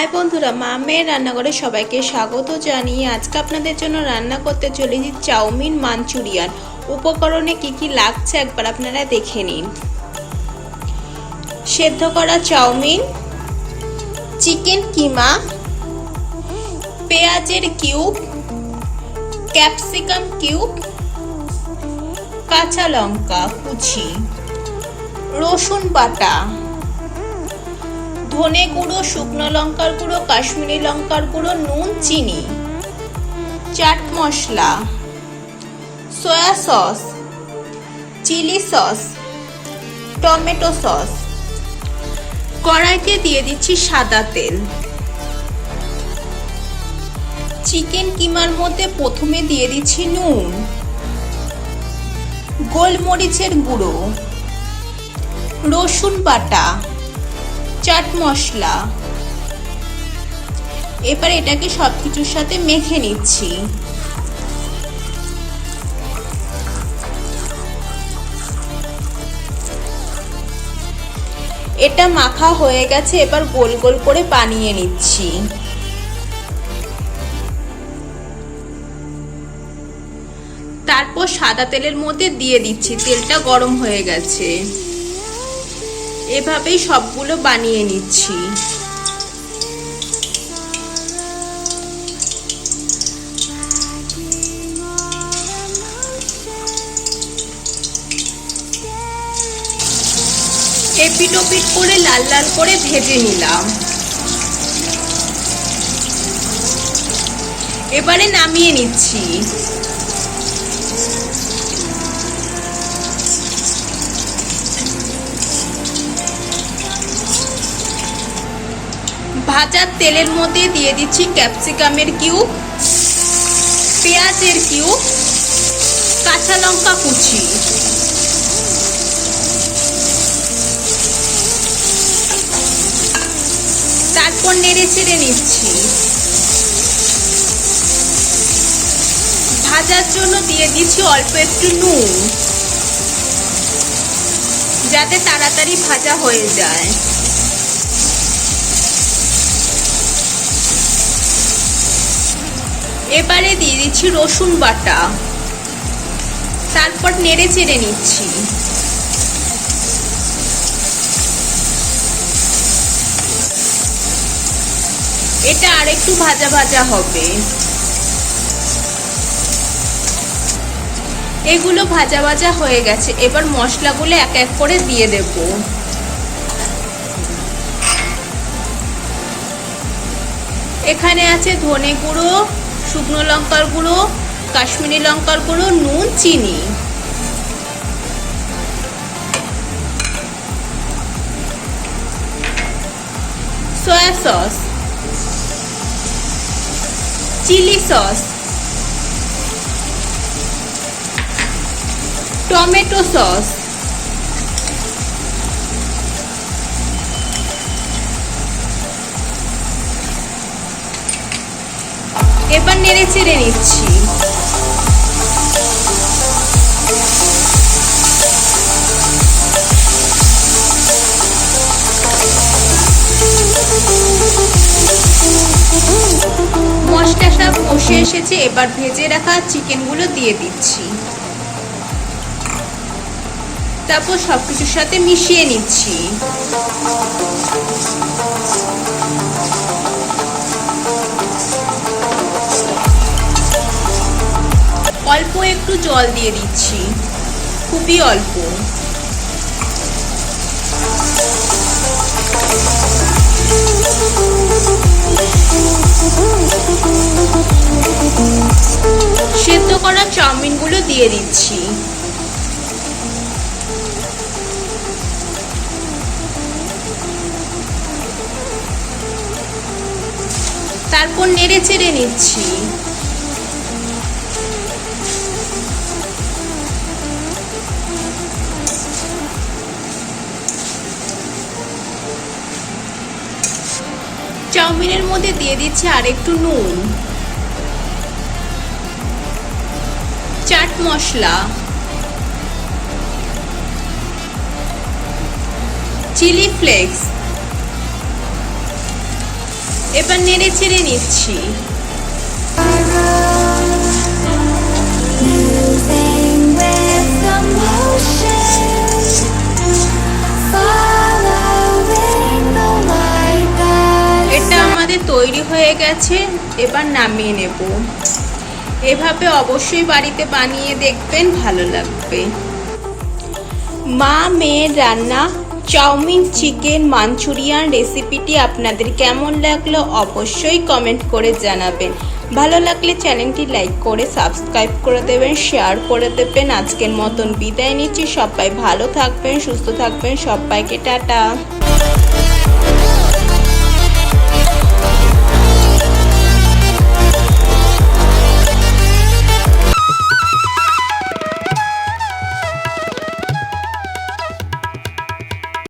High বন্ধুরা, মা মেয়ের রান্নাঘরে সবাইকে স্বাগত জানিয়ে আজকে আপনাদের জন্য রান্না করতে চলেছি চাউমিন মাঞ্চুরিয়ান। উপকরণে কি কি লাগছে একবার আপনারা দেখে নিন। সেদ্ধ করা চাউমিন, চিকেন কিমা, পেঁয়াজের কিউব, ক্যাপসিকাম কিউব, কাঁচা লঙ্কা কুচি, রসুন বাটা। ধনে গুঁড়ো, শুকনো লঙ্কার গুঁড়ো, কাশ্মীরি লঙ্কার গুঁড়ো, নুন, চিনি। Chaat masala. Soya sauce. Chilli sauce. Tomato sauce. কড়াইতে দিয়ে দিচ্ছি সাদা তেল। চিকেন কিমার মধ্যে প্রথমে দিয়ে দিচ্ছি নুন। গোলমরিচের গুঁড়ো। রসুন বাটা। চাট মশলা। এবার এটাকে সব কিছুর সাথে মেখে নিচ্ছি। এটা মাখা হয়ে গেছে, এবার গোল গোল করে বানিয়ে নিচ্ছি। তারপর সাদা তেলের মধ্যে দিয়ে দিচ্ছি, তেলটা গরম হয়ে গেছে। এভাবেই সবগুলো বানিয়ে নিচ্ছি। এপিট ওপিট করে লাল লাল করে ভেজে নিলাম। এবারে নামিয়ে নিচ্ছি। ভাজার তেলের মধ্যে দিয়ে দিচ্ছি ক্যাপসিকামের কিউব পেঁয়াজের কিউব কাঁচা লঙ্কা কুচি। তারপর নেড়ে চেড়ে নিচ্ছি। ভাজার জন্য দিয়ে দিচ্ছি অল্প একটু নুন, যাতে তাড়াতাড়ি ভাজা হয়ে যায়। এবারে দিয়ে দিচ্ছি রসুন বাটা। তারপর নেড়ে চেড়ে নিচ্ছি। এটা আরেকটু ভাজা ভাজা হবে। এগুলো ভাজা ভাজা হয়ে গেছে। এবার মশলাগুলো এক এক করে দিয়ে দেব। এখানে আছে ধনে গুঁড়ো শুকনো লঙ্কার গুঁড়ো কাশ্মীরি লঙ্কার গুঁড়ো নুন চিনি। Soya sauce. Chilli sauce. Tomato sauce. এবার নেড়ে চেড়ে নিচ্ছি। মশলা সব বসে এসেছে, এবার ভেজে রাখা চিকেনগুলো দিয়ে দিচ্ছি। তারপর সব কিছুর সাথে মিশিয়ে নিচ্ছি। একটু জল দিয়ে দিচ্ছি। খুবই অল্প। সেদ্ধ করা চাউমিনগুলো দিয়ে দিচ্ছি। তারপর নেড়ে চেড়ে নিচ্ছি। চাউমিনের মধ্যে দিয়ে দিচ্ছি আর একটু নুন। চাট মশলা। Chilli flakes. এবার নেড়ে চেড়ে নিচ্ছি। তৈরি হয়ে গেছে, এবার নামিয়ে নেব। এভাবে অবশ্যই বাড়িতে বানিয়ে দেখবেন, ভালো লাগবে। মা মেয়ের রান্না, চাউমিন, চিকেন, মাঞ্চুরিয়ান রেসিপিটি আপনাদের কেমন লাগল অবশ্যই কমেন্ট করে জানাবেন। ভালো লাগলে চ্যানেলটি লাইক করে, সাবস্ক্রাইব করে দেবেন, শেয়ার করে দেবেন। আজকের মতন বিদায় নিচ্ছি, সবাই ভালো থাকবেন, সুস্থ থাকবেন, সবাইকে টাটা।